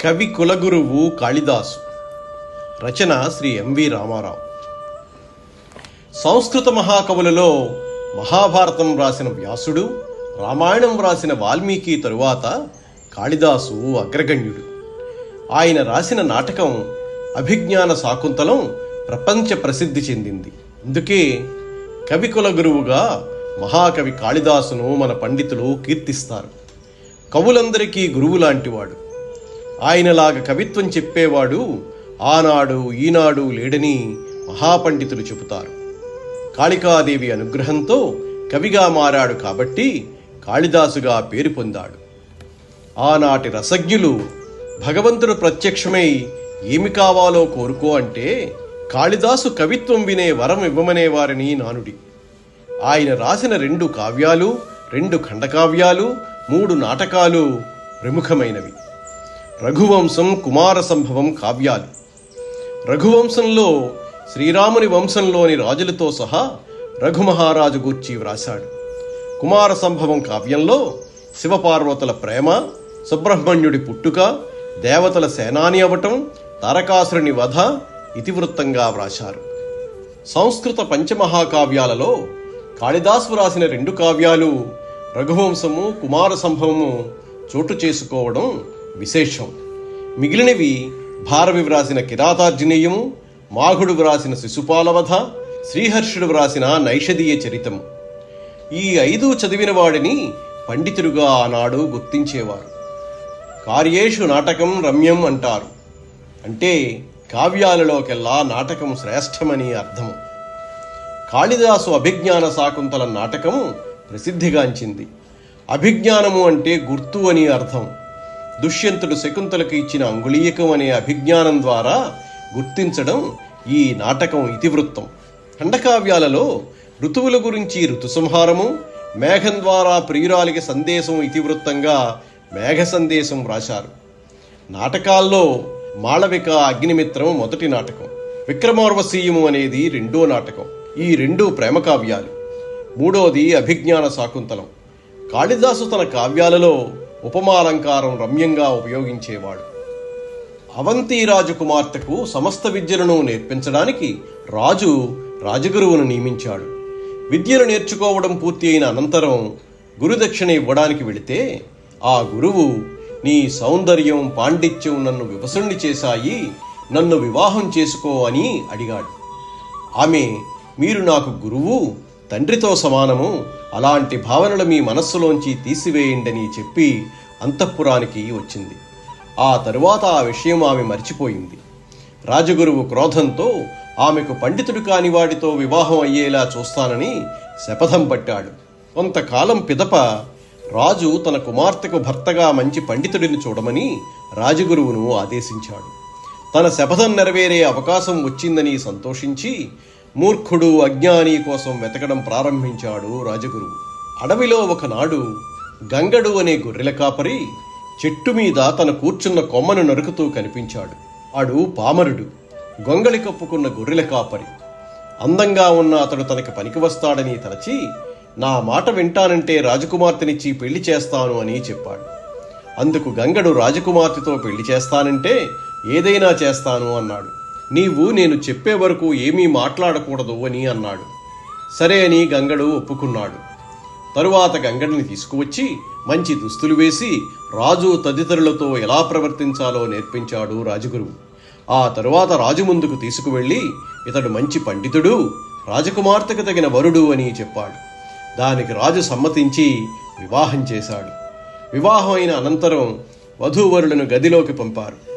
కవి కులగురువు కాళిదాసు. రచన శ్రీ ఎంవి రామారావు. సంస్కృత మహాకవులలో మహాభారతం రాసిన వ్యాసుడు రామాయణం రాసిన వాల్మీకి తరువాత కాళిదాసు అగ్రగణ్యుడు. ఆయన రాసిన నాటకం అభిజ్ఞాన శాకుంతలం ప్రపంచ ప్రసిద్ధి చెందింది. అందుకే కవి కులగురువుగా మహాకవి కాళిదాసును మన పండితులు కీర్తిస్తారు. కవులందరికీ గురువు లాంటివాడు. ఆయనలాగా కవిత్వం చెప్పేవాడు ఆనాడు ఈనాడు లేడని మహాపండితులు చెబుతారు. కాళికాదేవి అనుగ్రహంతో కవిగా మారాడు కాబట్టి కాళిదాసుగా పేరు పొందాడు. ఆనాటి రసజ్ఞులు భగవంతుడు ప్రత్యక్షమై ఏమి కావాలో కోరుకో అంటే కాళిదాసు కవిత్వం వినే వరం ఇవ్వమనేవారని నానుడి. ఆయన రాసిన రెండు కావ్యాలు రెండు ఖండకావ్యాలు మూడు నాటకాలు ప్రముఖమైనవి. రఘువంశం కుమార సంభవం కావ్యాలు. రఘువంశంలో శ్రీరాముని వంశంలోని రాజులతో సహా రఘుమహారాజు గూర్చి వ్రాశాడు. కుమార సంభవం కావ్యంలో శివపార్వతుల ప్రేమ సుబ్రహ్మణ్యుడి పుట్టుక దేవతల సేనాని అవటం తారకాసురుని వధ ఇతివృత్తంగా వ్రాశారు. సంస్కృత పంచమహాకావ్యాలలో కాళిదాసు వ్రాసిన రెండు కావ్యాలు రఘువంశము కుమార సంభవము చోటు చేసుకోవడం విశేషం. మిగిలినవి భారవి వ్రాసిన కిరాతార్జునేయము మాఘుడు వ్రాసిన శిశుపాలవధ శ్రీహర్షుడు వ్రాసిన నైషధీయ చరితము. ఈ ఐదు చదివిన వాడిని పండితుడుగా ఆనాడు గుర్తించేవారు. కార్యేషు నాటకం రమ్యం అంటారు. అంటే కావ్యాలలోకెల్లా నాటకం శ్రేష్టమని అర్థము. కాళిదాసు అభిజ్ఞాన శాకుంతల నాటకము ప్రసిద్ధిగాంచింది. అభిజ్ఞానము అంటే గుర్తు అని అర్థం. దుష్యంతుడు శకుంతలకు ఇచ్చిన అంగుళీయకం అనే అభిజ్ఞానం ద్వారా గుర్తించడం ఈ నాటకం ఇతివృత్తం. ఖండకావ్యాలలో ఋతువుల గురించి ఋతుసంహారము మేఘం ద్వారా ప్రియురాలికి సందేశం ఇతివృత్తంగా మేఘ సందేశం రాశారు నాటకాల్లో మాళవిక అగ్నిమిత్రం మొదటి నాటకం విక్రమార్వసీయము అనేది రెండో నాటకం. ఈ రెండు ప్రేమ కావ్యాలు మూడోది అభిజ్ఞాన శాకుంతలం కాళిదాసు తన కావ్యాలలో ఉపమాలంకారం రమ్యంగా ఉపయోగించేవాడు. అవంతి రాజు కుమార్తెకు సమస్త విద్యలను నేర్పించడానికి రాజు రాజగురువును నియమించాడు. విద్యను నేర్చుకోవడం పూర్తి అయిన అనంతరం గురుదక్షిణ ఇవ్వడానికి వెళితే ఆ గురువు నీ సౌందర్యం పాండిత్యం నన్ను వివసుణ్ణి చేశాయి నన్ను వివాహం చేసుకో అని అడిగాడు. ఆమె మీరు నాకు గురువు తండ్రితో సమానము అలాంటి భావనలు మీ మనస్సులోంచి తీసివేయండని చెప్పి అంతఃపురానికి వచ్చింది. ఆ తరువాత ఆ విషయం ఆమె మర్చిపోయింది. రాజగురువు క్రోధంతో ఆమెకు పండితుడు కాని వాడితో వివాహం అయ్యేలా చూస్తానని శపథం పట్టాడు. కొంతకాలం పిదప రాజు తన కుమార్తెకు భర్తగా మంచి పండితుడిని చూడమని రాజగురువును ఆదేశించాడు. తన శపథం నెరవేరే అవకాశం వచ్చిందని సంతోషించి మూర్ఖుడు అజ్ఞాని కోసం వెతకడం ప్రారంభించాడు రాజగురువు. అడవిలో ఒకనాడు గంగడు అనే గొర్రెల కాపరి చెట్టు మీద తన కూర్చున్న కొమ్మను నరుకుతూ కనిపించాడు. ఆడు పామరుడు గొంగళి కప్పుకున్న గొర్రెల కాపరి. అందంగా ఉన్న అతడు తనకి పనికి వస్తాడని తలచి నా మాట వింటానంటే రాజకుమార్తెనిచ్చి పెళ్ళి చేస్తాను అని చెప్పాడు. అందుకు గంగడు రాజకుమార్తెతో పెళ్ళి చేస్తానంటే ఏదైనా చేస్తాను అన్నాడు. నీవు నేను చెప్పే వరకు ఏమీ మాట్లాడకూడదు అని అన్నాడు. సరే అని గంగడు ఒప్పుకున్నాడు. తరువాత గంగడిని తీసుకువచ్చి మంచి దుస్తులు వేసి రాజు తదితరులతో ఎలా ప్రవర్తించాలో నేర్పించాడు రాజగురువు. ఆ తరువాత రాజు ముందుకు తీసుకువెళ్ళి ఇతడు మంచి పండితుడు రాజకుమార్తెకు తగిన వరుడు అని చెప్పాడు. దానికి రాజు సమ్మతించి వివాహం చేశాడు. వివాహమైన అనంతరం వధూవరులను గదిలోకి పంపారు.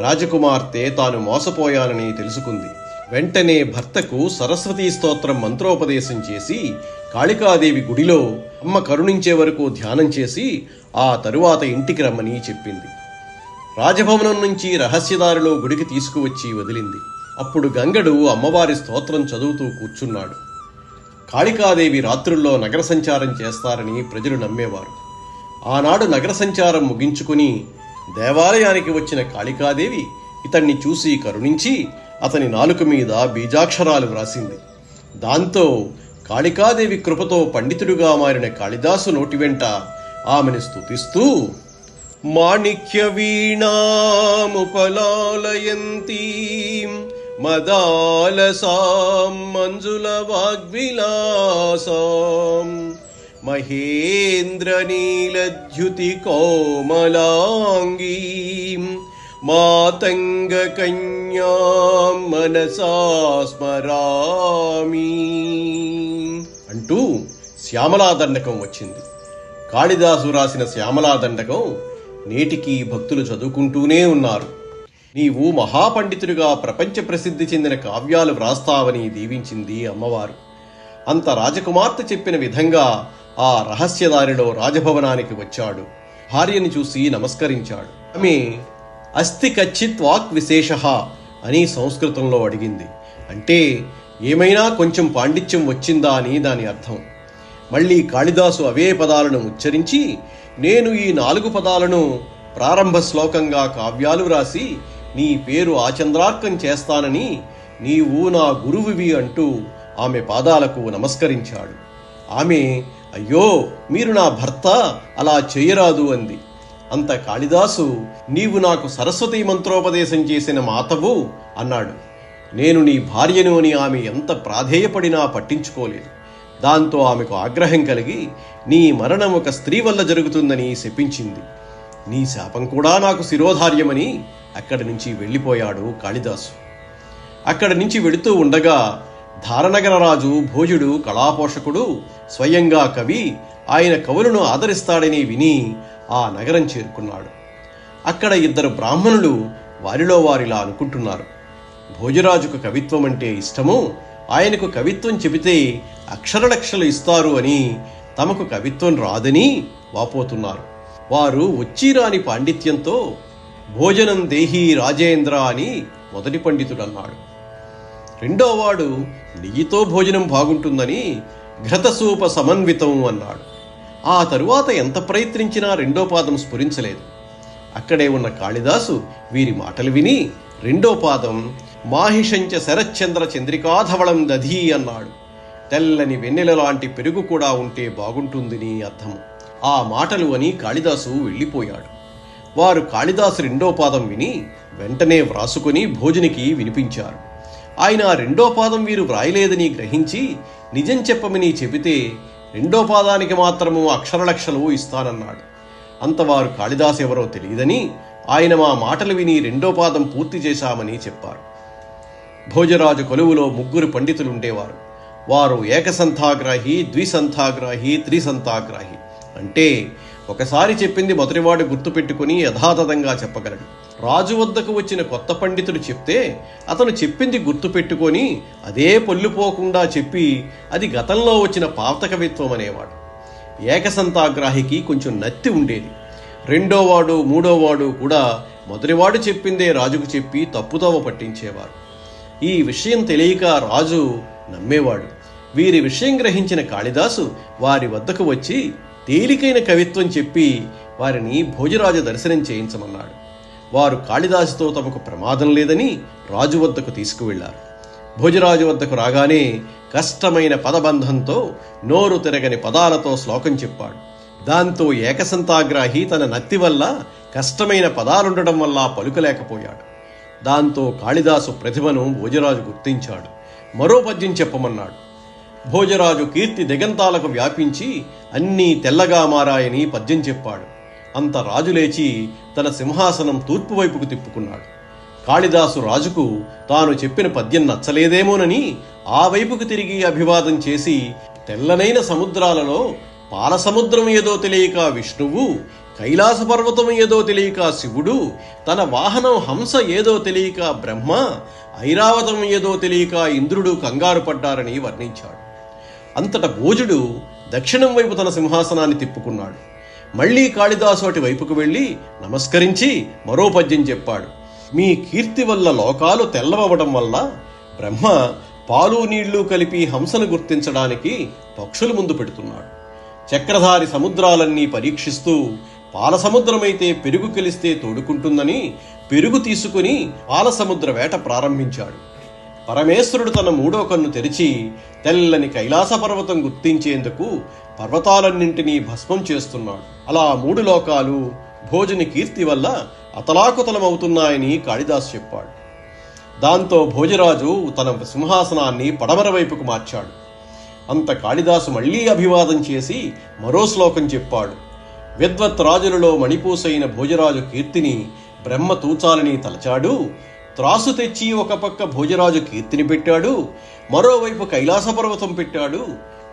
రాజకుమార్తె తాను మోసపోయానని తెలుసుకుంది. వెంటనే భర్తకు సరస్వతీ స్తోత్రం మంత్రోపదేశం చేసి కాళికాదేవి గుడిలో అమ్మ కరుణించే వరకు ధ్యానం చేసి ఆ తరువాత ఇంటికి రమ్మని చెప్పింది. రాజభవనం నుంచి రహస్యదారిలో గుడికి తీసుకువచ్చి వదిలింది. అప్పుడు గంగడు అమ్మవారి స్తోత్రం చదువుతూ కూర్చున్నాడు. కాళికాదేవి రాత్రుల్లో నగర సంచారం చేస్తారని ప్రజలు నమ్మేవారు. ఆనాడు నగర సంచారం ముగించుకుని దేవాలయానికి వచ్చిన కాళికాదేవి ఇతన్ని చూసి కరుణించి అతని నాలుక మీద బీజాక్షరాలు వ్రాసింది. దాంతో కాళికాదేవి కృపతో పండితుడుగా మారిన కాళిదాసు నోటి వెంట ఆమెను స్తుతిస్తూ మాణిక్య మదాల మదాలసాం మంజుల వాగ్విలాసాం. మహేంద్రనీలద్యుతి కోమలాంగీం మాతంగ కన్యాం మనసా స్మరామి. అంటూ శ్యామలాదండకం వచ్చింది. కాళిదాసు రాసిన శ్యామలాదండకం నేటికి భక్తులు చదువుకుంటూనే ఉన్నారు. నీవు మహాపండితుడిగా ప్రపంచ ప్రసిద్ధి చెందిన కావ్యాలు వ్రాస్తావని దీవించింది అమ్మవారు. అంత రాజకుమార్తె చెప్పిన విధంగా ఆ రహస్యదారిలో రాజభవనానికి వచ్చాడు. భార్యని చూసి నమస్కరించాడు. ఆమె అస్థి కచ్చిత్ వాక్ విశేష అని సంస్కృతంలో అడిగింది. అంటే ఏమైనా కొంచెం పాండిత్యం వచ్చిందా అని దాని అర్థం. మళ్ళీ కాళిదాసు అవే పదాలను ఉచ్చరించి నేను ఈ నాలుగు పదాలను ప్రారంభ శ్లోకంగా కావ్యాలు వ్రాసి నీ పేరు ఆచంద్రార్కం చేస్తానని నీవు నా గురువువి అంటూ ఆమె పాదాలకు నమస్కరించాడు. ఆమె అయ్యో మీరు నా భర్త అలా చేయరాదు అంది. అంత కాళిదాసు నీవు నాకు సరస్వతి మంత్రోపదేశం చేసిన మాతవు అన్నాడు. నేను నీ భార్యను అని ఆమె ఎంత ప్రాధేయపడినా పట్టించుకోలేదు. దాంతో ఆమెకు ఆగ్రహం కలిగి నీ మరణం ఒక స్త్రీ వల్ల జరుగుతుందని శపించింది. నీ శాపం కూడా నాకు శిరోధార్యమని అక్కడి నుంచి వెళ్ళిపోయాడు కాళిదాసు. అక్కడి నుంచి వెళుతూ ఉండగా ధారనగర రాజు భోజుడు కళాపోషకుడు స్వయంగా కవి ఆయన కవులను ఆదరిస్తాడని విని ఆ నగరం చేరుకున్నాడు. అక్కడ ఇద్దరు బ్రాహ్మణులు వారిలో వారిలా అనుకుంటున్నారు. భోజరాజుకు కవిత్వం అంటే ఇష్టము ఆయనకు కవిత్వం చెబితే అక్షరలక్షలు ఇస్తారు అని తమకు కవిత్వం రాదని వాపోతున్నారు. వారు వచ్చిరాని పాండిత్యంతో భోజనం దేహి రాజేంద్ర అని మొదటి పండితుడన్నాడు. రెండోవాడు నెయ్యితో భోజనం బాగుంటుందని ఘృతసూప సమన్వితం అన్నాడు. ఆ తరువాత ఎంత ప్రయత్నించినా రెండో పాదం స్ఫురించలేదు. అక్కడే ఉన్న కాళిదాసు వీరి మాటలు విని రెండో పాదం మాహిషంచ శరశ్చంద్ర చంద్రికాధవళం దధీ అన్నాడు. తెల్లని వెన్నెల లాంటి పెరుగు కూడా ఉంటే బాగుంటుందని అర్థం. ఆ మాటలు అని కాళిదాసు వెళ్ళిపోయాడు. వారు కాళిదాసు రెండో పాదం విని వెంటనే వ్రాసుకొని భోజనికి వినిపించారు. ఆయన రెండో పాదం వీరు వ్రాయలేదని గ్రహించి నిజం చెప్పమని చెబితే రెండో పాదానికి మాత్రము అక్షరలక్షలు ఇస్తానన్నాడు. అంతవారు కాళిదాస్ ఎవరో తెలియదని ఆయన మా మాటలు విని రెండో పాదం పూర్తి చేశామని చెప్పారు. భోజరాజు కొలువులో ముగ్గురు పండితులు ఉండేవారు వారు ఏకసంతాగ్రాహి ద్విసంతాగ్రాహి త్రిసంతాగ్రాహి అంటే ఒకసారి చెప్పింది మొదటివాడు గుర్తుపెట్టుకుని యథాతథంగా చెప్పగలడు. రాజు వద్దకు వచ్చిన కొత్త పండితుడు చెప్తే అతను చెప్పింది గుర్తుపెట్టుకొని అదే పొల్లిపోకుండా చెప్పి అది గతంలో వచ్చిన పాత కవిత్వం అనేవాడు. ఏకసంతాగ్రాహికి కొంచెం నత్తి ఉండేది. రెండోవాడు మూడోవాడు కూడా మొదటివాడు చెప్పిందే రాజుకు చెప్పి తప్పుదోవ పట్టించేవారు. ఈ విషయం తెలియక రాజు నమ్మేవాడు. వీరి విషయం గ్రహించిన కాళిదాసు వారి వద్దకు వచ్చి తేలికైన కవిత్వం చెప్పి వారిని భోజరాజు దర్శనం చేయించమన్నాడు. వారు కాళిదాసుతో తమకు ప్రమాదం లేదని రాజు వద్దకు తీసుకువెళ్ళారు భోజరాజు వద్దకు రాగానే కష్టమైన పదబంధంతో నోరు తిరగని పదాలతో శ్లోకం చెప్పాడు. దాంతో ఏకసంతాగ్రాహి తన నత్తి వల్ల కష్టమైన పదాలుండడం వల్ల పలుకలేకపోయాడు. దాంతో కాళిదాసు ప్రతిభను భోజరాజు గుర్తించాడు. మరో పద్యం చెప్పమన్నాడు. భోజరాజు కీర్తి దిగంతాలకు వ్యాపించి అన్నీ తెల్లగా మారాయని పద్యం చెప్పాడు. అంత రాజు లేచి తన సింహాసనం తూర్పు వైపుకు తిప్పుకున్నాడు. కాళిదాసు రాజుకు తాను చెప్పిన పద్యం నచ్చలేదేమోనని ఆ వైపుకు తిరిగి అభివాదం చేసి తెల్లనైన సముద్రాలలో పాలసముద్రం ఏదో తెలియక విష్ణువు కైలాస పర్వతం ఏదో తెలియక శివుడు తన వాహనం హంస ఏదో తెలియక బ్రహ్మ ఐరావతం ఏదో తెలియక ఇంద్రుడు కంగారు పడ్డారని వర్ణించాడు. అంతట భోజుడు దక్షిణం వైపు తన సింహాసనాన్ని తిప్పుకున్నాడు. మళ్ళీ కాళిదాసు అటు వైపుకు వెళ్ళి నమస్కరించి మరో పద్యం చెప్పాడు. మీ కీర్తి వల్ల లోకాలు తెల్లవడం వల్ల బ్రహ్మ పాలు నీళ్ళు కలిపి హంసను గుర్తించడానికి పక్షులు ముందు పెడుతున్నాడు. చక్రధారి సముద్రాలన్నీ పరీక్షిస్తూ పాల సముద్రమైతే పెరుగు కలిస్తే తోడుకుంటుందని పెరుగు తీసుకుని పాల సముద్ర వేట ప్రారంభించాడు. పరమేశ్వరుడు తన మూడో కన్ను తెరిచి తెల్లని కైలాస పర్వతం గుర్తించేందుకు పర్వతాలన్నింటినీ భస్మం చేస్తున్నాడు. అలా మూడు లోకాలు భోజని కీర్తి వల్ల అతలాకుతలమవుతున్నాయని కాళిదాసు చెప్పాడు. దాంతో భోజరాజు తన సింహాసనాన్ని పడమర వైపుకు మార్చాడు. అంత కాళిదాసు మళ్ళీ అభివాదం చేసి మరో శ్లోకం చెప్పాడు. విద్వత్ రాజులలో మణిపూసైన భోజరాజు కీర్తిని బ్రహ్మ తూచాలని తలచాడు. త్రాసు తెచ్చి ఒక పక్క భోజరాజు కీర్తిని పెట్టాడు మరోవైపు కైలాస పర్వతం పెట్టాడు.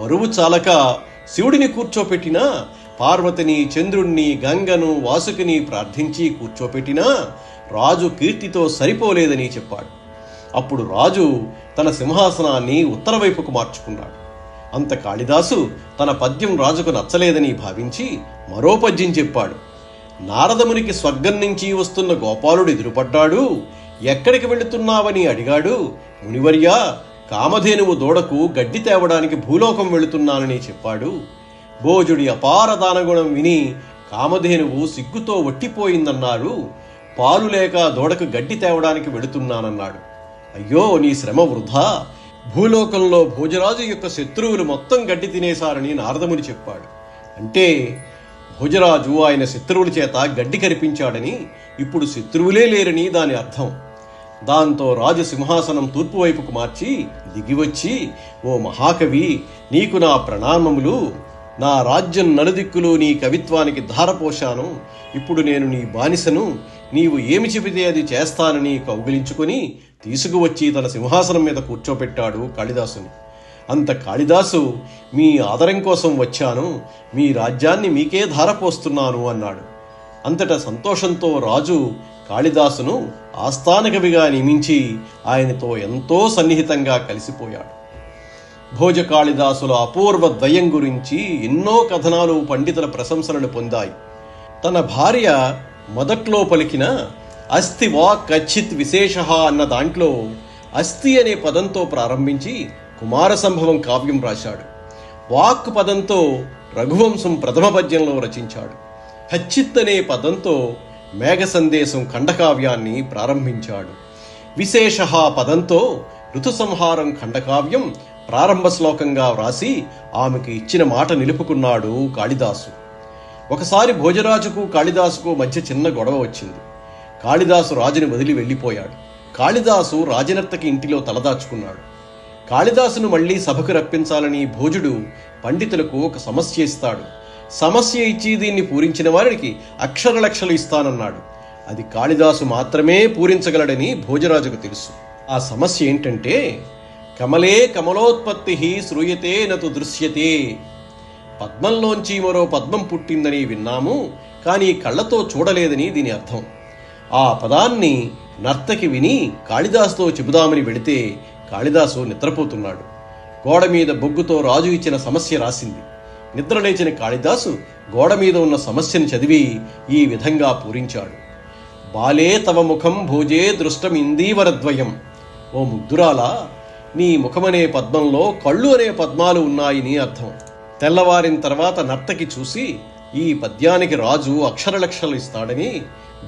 బరువు చాలక శివుడిని కూర్చోపెట్టినా పార్వతిని చంద్రుణ్ణి గంగను వాసుకిని ప్రార్థించి కూర్చోపెట్టినా రాజు కీర్తితో సరిపోలేదని చెప్పాడు. అప్పుడు రాజు తన సింహాసనాన్ని ఉత్తర వైపుకు మార్చుకున్నాడు. అంత కాళిదాసు తన పద్యం రాజుకు నచ్చలేదని భావించి మరో పద్యం చెప్పాడు. నారదమునికి స్వర్గం నుంచి వస్తున్న గోపాలుడు ఎదురుపడ్డాడు. ఎక్కడికి వెళుతున్నావని అడిగాడు. మునివర్య కామధేనువు దూడకు గడ్డి తేవడానికి భూలోకం వెళుతున్నానని చెప్పాడు. భోజుడి అపార దానగుణం విని కామధేనువు సిగ్గుతో వట్టిపోయిందన్నారు పాలు లేక దూడకు గడ్డి తేవడానికి వెళుతున్నానన్నాడు. అయ్యో నీ శ్రమ వృధా. భూలోకంలో భోజరాజు యొక్క శత్రువులు మొత్తం గడ్డి తినేశారని నారదముని చెప్పాడు. అంటే భోజరాజు ఆయన శత్రువుల చేత గడ్డి కరిపించాడని ఇప్పుడు శత్రువులే లేరని దాని అర్థం. దాంతో రాజు సింహాసనం తూర్పు వైపుకు మార్చి దిగివచ్చి ఓ మహాకవి నీకు నా ప్రణామములు. నా రాజ్యం నలుదిక్కులు నీ కవిత్వానికి ధారపోశాను. ఇప్పుడు నేను నీ బానిసను. నీవు ఏమి చెబితే అది చేస్తానని కౌగిలించుకొని తీసుకువచ్చి తన సింహాసనం మీద కూర్చోపెట్టాడు కాళిదాసుని. అంత కాళిదాసు మీ ఆదరం కోసం వచ్చాను. మీ రాజ్యాన్ని మీకే ధారపోస్తున్నాను అన్నాడు. అంతటా సంతోషంతో రాజు కాళిదాసును ఆస్థాన కవిగా నియమించి ఆయనతో ఎంతో సన్నిహితంగా కలిసిపోయాడు. భోజ కాళిదాసుల అపూర్వ ద్వయం గురించి ఎన్నో కథనాలు పండితుల ప్రశంసలను పొందాయి. తన భార్య మొదట్లో పలికిన అస్థి వా కచ్చిత్ విశేష అన్న దాంట్లో అస్థి అనే పదంతో ప్రారంభించి కుమార సంభవం కావ్యం రాశాడు. వాక్ పదంతో రఘువంశం ప్రథమ పద్యంలో రచించాడు. హచ్చిత్ అనే పదంతో మేఘ సందేశం ఖండకావ్యాన్ని ప్రారంభించాడు. విశేష పదంతో ఋతు సంహారం ఖండకావ్యం ప్రారంభ శ్లోకంగా వ్రాసి ఆమెకు ఇచ్చిన మాట నిలుపుకున్నాడు కాళిదాసు. ఒకసారి భోజరాజుకు కాళిదాసుకు మధ్య చిన్న గొడవ వచ్చింది. కాళిదాసు రాజుని వదిలి వెళ్ళిపోయాడు. కాళిదాసు రాజనర్తకి ఇంటిలో తలదాచుకున్నాడు. కాళిదాసును మళ్ళీ సభకు రప్పించాలని భోజుడు పండితులకు ఒక సమస్య ఇస్తాడు. సమస్య ఇచ్చి దీన్ని పూరించిన వారికి అక్షర లక్షలు ఇస్తానన్నాడు. అది కాళిదాసు మాత్రమే పూరించగలడని భోజరాజుకు తెలుసు. ఆ సమస్య ఏంటంటే కమలే కమలోత్పత్తి శ్రూయతే నతు దృశ్యతే. పద్మంలోంచి మరో పద్మం పుట్టిందని విన్నాము కానీ కళ్ళతో చూడలేదని దీని అర్థం. ఆ పదాన్ని నర్తకి విని కాళిదాసుతో చెబుదామని వెళితే కాళిదాసు నిద్రపోతున్నాడు. గోడ మీద బొగ్గుతో రాజు ఇచ్చిన సమస్య రాసింది. నిద్రలేచిన కాళిదాసు గోడ మీద ఉన్న సమస్యను చదివి ఈ విధంగా పూరించాడు. బాలే తవ ముఖం భోజే దృష్టమిందీవరద్వయం. ఓ ముగ్ధురాలా నీ ముఖమనే పద్మంలో కళ్ళు అనే పద్మాలు ఉన్నాయని అర్థం. తెల్లవారిన తర్వాత నర్తకి చూసి ఈ పద్యానికి రాజు అక్షరలక్షలు ఇస్తాడని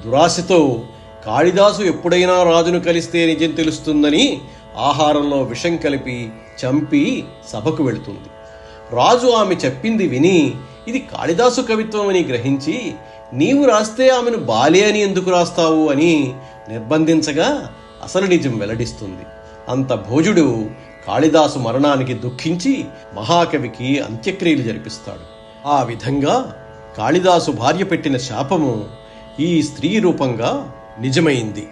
దురాశతో కాళిదాసు ఎప్పుడైనా రాజును కలిస్తే నిజం తెలుస్తుందని ఆహారంలో విషం కలిపి చంపి సభకు వెళుతుంది. రాజు ఆమె చెప్పింది విని ఇది కాళిదాసు కవిత్వం అని గ్రహించి నీవు రాస్తే ఆమెను బాలే అని ఎందుకు రాస్తావు అని నిర్బంధించగా అసలు నిజం వెల్లడిస్తుంది. అంత భోజుడు కాళిదాసు మరణానికి దుఃఖించి మహాకవికి అంత్యక్రియలు జరిపిస్తాడు. ఆ విధంగా కాళిదాసు భార్య పెట్టిన శాపము ఈ స్త్రీ రూపంగా నిజమైంది.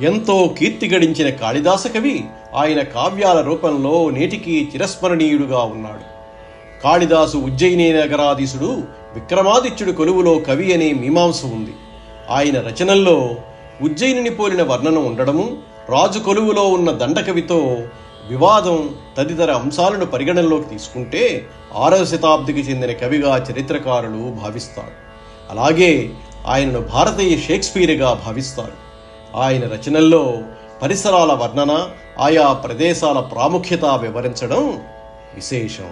ఎంతో కీర్తి గడించిన కాళిదాస కవి ఆయన కావ్యాల రూపంలో నేటికి చిరస్మరణీయుడుగా ఉన్నాడు. కాళిదాసు ఉజ్జయిని నగరాధీశుడు విక్రమాదిత్యుడు కొలువులో కవి అనే మీమాంస ఉంది. ఆయన రచనల్లో ఉజ్జయిని పోలిన వర్ణన ఉండడము రాజు కొలువులో ఉన్న దండకవితో వివాదం తదితర అంశాలను పరిగణనలోకి తీసుకుంటే ఆరవ శతాబ్దికి చెందిన కవిగా చరిత్రకారులు భావిస్తారు. అలాగే ఆయనను భారతీయ షేక్స్పియర్గా భావిస్తారు. ఆయన రచనల్లో పరిసరాల వర్ణన ఆయా ప్రదేశాల ప్రాముఖ్యత వివరించడం విశేషం.